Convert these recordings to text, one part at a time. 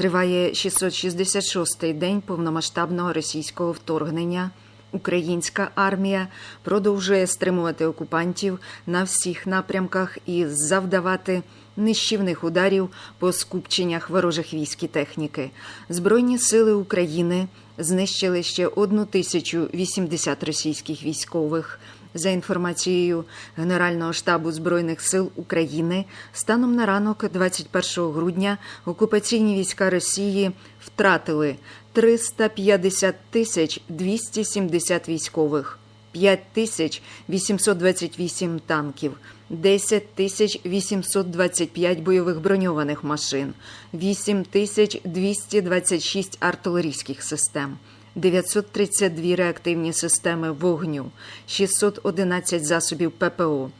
Триває 666-й день повномасштабного російського вторгнення. Українська армія продовжує стримувати окупантів на всіх напрямках і завдавати нищівних ударів по скупченнях ворожих військ і техніки. Збройні сили України знищили ще 1080 російських військових. За інформацією Генерального штабу збройних сил України, станом на ранок 21 грудня окупаційні війська Росії втратили 350 тисяч 270 військових, 5 тисяч 828 танків, 10 тисяч 825 бойових броньованих машин, 8 тисяч 226 артилерійських систем. 932 реактивні системи вогню, 611 засобів ППО,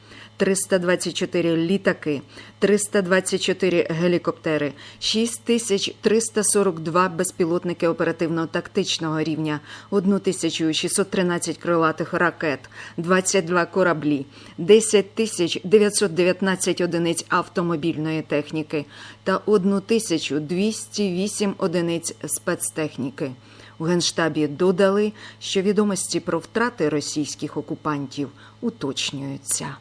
324 літаки, 324 гелікоптери, 6342 безпілотники оперативно-тактичного рівня, 1613 крилатих ракет, 22 кораблі, 10919 одиниць автомобільної техніки та 1208 одиниць спецтехніки. У Генштабі додали, що відомості про втрати російських окупантів уточнюються.